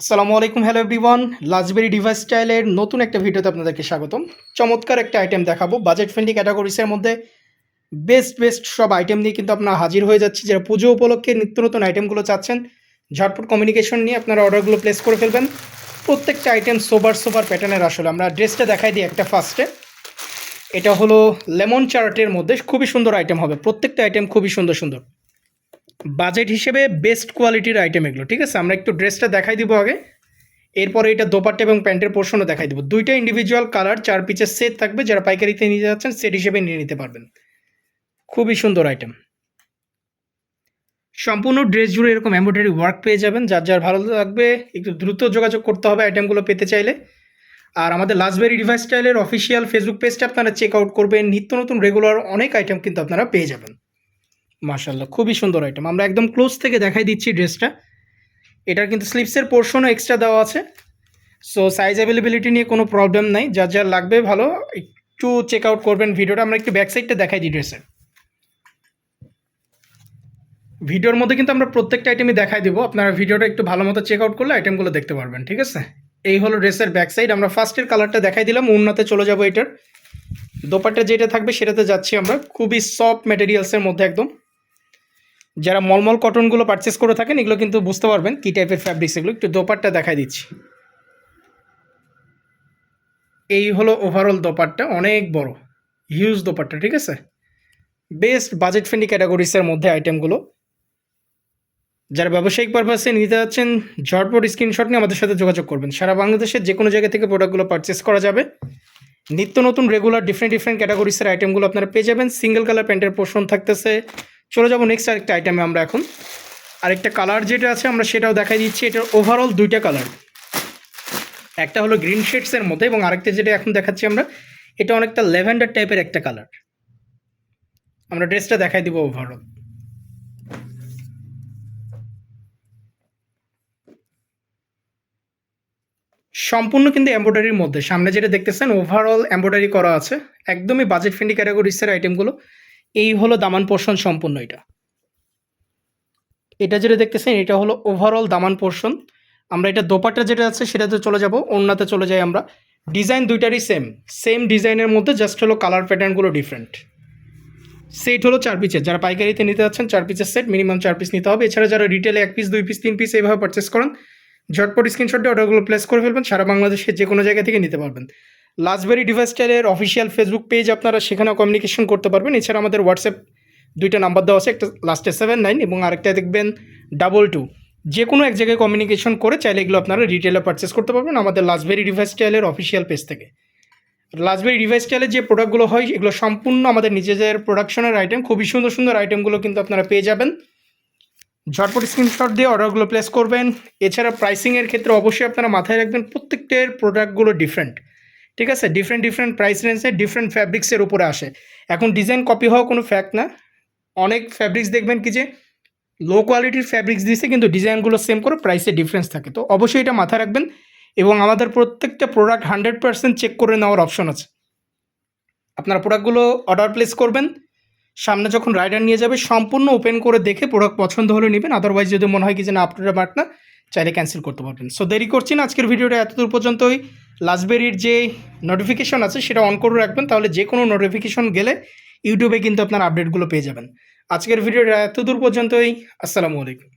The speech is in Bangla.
আসসালামু আলাইকুম হ্যালো এভরিওয়ান লাজবেরি ডিভাইস স্টাইলের নতুন একটা ভিডিওতে আপনাদেরকে স্বাগতম। চমৎকার একটা আইটেম দেখাবো। বাজেট ফ্রেন্ডলি ক্যাটাগরিসের মধ্যে বেস্ট বেস্ট সব আইটেম নিয়ে কিন্তু আপনারা হাজির হয়ে যাচ্ছে। যারা পুজো উপলক্ষে নিত্য নতুন আইটেমগুলো চাচ্ছেন, ঝটপট কমিউনিকেশন নিয়ে আপনারা অর্ডারগুলো প্লেস করে ফেলবেন। প্রত্যেকটা আইটেম সোবার সোবার প্যাটার্নের আসলে। আমরা ড্রেসটা দেখাই দিই একটা ফার্স্টে এটা হলো লেমন চার্টের মধ্যে খুবই সুন্দর আইটেম হবে। প্রত্যেকটা আইটেম খুবই সুন্দর সুন্দর। বাজেট হিসেবে বেস্ট কোয়ালিটির আইটেম এগুলো, ঠিক আছে? আমরা একটু ড্রেসটা দেখাই দিব আগে। এরপরে এটা দোপাট্টা এবং প্যান্টের পোর্শনও দেখাই দিব। দুইটা ইন্ডিভিজুয়াল কালার চার পিচের সেট থাকবে। যারা পাইকারিতে নিয়ে যাচ্ছেন সেট হিসেবে নিয়ে নিতে পারবেন। খুবই সুন্দর আইটেম সম্পূর্ণ ড্রেস জুড়ে এরকম এমব্রয়ডারি ওয়ার্ক পেয়ে যাবেন। যার যার ভালো লাগবে, একটু দ্রুত যোগাযোগ করতে হবে আইটেমগুলো পেতে চাইলে। আর আমাদের লাস্টবেরি ডিভাইস স্টাইলের অফিসিয়াল ফেসবুক পেজটা আপনারা চেক আউট করবেন। নিত্য নতুন রেগুলার অনেক আইটেম কিন্তু আপনারা পেয়ে যাবেন। মাশাল্লাহ খুবই সুন্দর আইটেম আমরা একদম ক্লোজ থেকে দেখাই দিচ্ছি ড্রেসটা এটার কিন্তু স্লিপসের পোর্শনও এক্সট্রা দেওয়া আছে। সো সাইজ অ্যাভেলেবিলিটি নিয়ে কোনো প্রবলেম নাই। যার যা লাগবে ভালো, একটু চেক আউট করবেন ভিডিওটা। আমরা একটু ব্যাক সাইডটা দেখাই দিই ড্রেসের ভিডিওর মধ্যে কিন্তু আমরা প্রত্যেকটা আইটেমই দেখাই দেবো। আপনারা ভিডিওটা একটু ভালো মতো চেক আউট করলে আইটেমগুলো দেখতে পারবেন, ঠিক আছে? এই হলো ড্রেসের ব্যাক সাইড আমরা ফার্স্টের কালারটা দেখাই দিলাম, উন্নতে চলে যাব এটার। দোপাট্টা যেটা থাকবে সেটাতে যাচ্ছি আমরা। খুবই সফট ম্যাটেরিয়ালসের মধ্যে একদম। যারা মলমল কটনগুলো পারচেস করে থাকেন, এগুলো কিন্তু বুঝতে পারবেন কী টাইপের ফ্যাব্রিক্স এগুলো। একটু দোপাট্টা দেখাই দিচ্ছি। এই হলো ওভারঅল দোপাট্টা, অনেক বড় হিউজ দোপাট্টা, ঠিক আছে? বেস্ট বাজেট ফ্রেন্ডলি ক্যাটাগরিসের মধ্যে আইটেমগুলো যারা ব্যবসায়িক পারপাসে নিতে যাচ্ছেন, ঝটপট স্ক্রিনশট নিয়ে আমাদের সাথে যোগাযোগ করবেন। সারা বাংলাদেশের যে কোনো জায়গা থেকে প্রোডাক্টগুলো পারচেস করা যাবে। নিত্য নতুন রেগুলার ডিফারেন্ট ডিফারেন্ট ক্যাটাগরিসের আইটেমগুলো আপনারা পেয়ে যাবেন। সিঙ্গেল কালার প্যান্টের পোর্শন থাকতেছে। চলে যাব নেক্সট আরেকটা আইটেমে আমরা এখন। আরেকটা কালার যেটা আছে, আমরা সেটাও দেখাই দিচ্ছি। এটার ওভারঅল দুইটা কালার একটা হলো গ্রিন শেডসের মধ্যে এবং আরেকটা যেটা এখন দেখাচ্ছি আমরা, এটা অনেকটা ল্যাভেন্ডার টাইপের একটা কালার আমরা ড্রেসটা দেখাই দিব ওভারঅল সম্পূর্ণ কিন্তু এম্ব্রয়ডারির মধ্যে। সামনে যেটা দেখতেছেন ওভারঅল এম্ব্রয়ডারি করা আছে। একদমই বাজেট ফ্রেন্ডলি ক্যাটাগরিসের আইটেমগুলো এই হলো দামান পোর্শন সম্পূর্ণ এটা। এটা যেটা দেখতেছেন, এটা হলো ওভারঅল দামান পোর্শন আমরা এটা দোপাট্টা যেটা আছে, সেটাতে চলে যাব, অন্যতে চলে যাই আমরা। ডিজাইন দুইটারই সেম সেম ডিজাইনের মধ্যে জাস্ট হলো কালার প্যাটার্নগুলো ডিফারেন্ট সেট হলো চার পিসের যারা পাইকারিতে নিতে যাচ্ছেন, চার পিসের সেট মিনিমাম চার পিস নিতে হবে। এছাড়া যারা রিটেলে এক পিস দুই পিস তিন পিস এইভাবে পারচেস করেন, ঝটপট স্ক্রিনশট অর্ডারগুলো প্লেস করে ফেলবেন, সারা বাংলাদেশের যে কোনো জায়গা থেকে নিতে পারবেন। লাস্টবেরি ডিভাইসটারের অফিসিয়াল ফেসবুক পেজ আপনারা সেখানেও কমিউনিকেশন করতে পারবেন। এছাড়া আমাদের হোয়াটসঅ্যাপ দুইটা নাম্বার দেওয়া আছে, একটা লাস্টে সেভেন নাইন এবং আরেকটা দেখবেন ডাবল টু যে কোনো এক জায়গায় কমিউনিকেশন করে চাইলে এগুলো আপনারা রিটেলে পারচেস করতে পারবেন আমাদের লাস্টবেরি ডিভাইস স্টাইলের অফিসিয়াল পেজ থেকে। লাস্টবেরি ডিভাইস স্টাইলের যে প্রোডাক্টগুলো হয়, এগুলো সম্পূর্ণ আমাদের নিজেদের প্রোডাকশনের আইটেম খুবই সুন্দর সুন্দর আইটেমগুলো কিন্তু আপনারা পেয়ে যাবেন। ঝটপট স্ক্রিনশট দিয়ে অর্ডারগুলো প্লেস করবেন। এছাড়া প্রাইসিংয়ের ক্ষেত্রে অবশ্যই আপনারা মাথায় রাখবেন, প্রত্যেকটার প্রোডাক্টগুলো ডিফারেন্ট ঠিক আছে? ডিফারেন্ট ডিফারেন্ট প্রাইস রেঞ্জে ডিফারেন্ট ফ্যাব্রিক্সের উপরে আসে। এখন ডিজাইন কপি হওয়া কোনো ফ্যাক্ট না। অনেক ফ্যাব্রিক্স দেখবেন কি যে লো কোয়ালিটির ফ্যাব্রিক্স দিয়েছে কিন্তু ডিজাইনগুলো সেম করে প্রাইসে ডিফারেন্স থাকে। তো অবশ্যই এটা মাথায় রাখবেন এবং আমাদের প্রত্যেকটা প্রোডাক্ট হান্ড্রেড পার্সেন্ট চেক করে নেওয়ার অপশন আছে। আপনারা প্রোডাক্টগুলো অর্ডার প্লেস করবেন। সামনে যখন রাইডার নিয়ে যাবে, সম্পূর্ণ ওপেন করে দেখে প্রোডাক্ট পছন্দ হলে নেবেন। আদারওয়াইজ যদি মনে হয় কি যে না, আপনার মার্ক না চাইলে ক্যান্সেল করতে পারবেন। সো দেরি করছি না, আজকের ভিডিওটা এতদূর পর্যন্তই। লাস্টবেরির যে নোটিফিকেশন আছে, সেটা অন করে রাখবেন, তাহলে যে কোনো নোটিফিকেশন গেলে ইউটিউবে কিন্তু আপনার আপডেটগুলো পেয়ে যাবেন। আজকের ভিডিওটা এতদূর পর্যন্তই, আসসালামু আলাইকুম।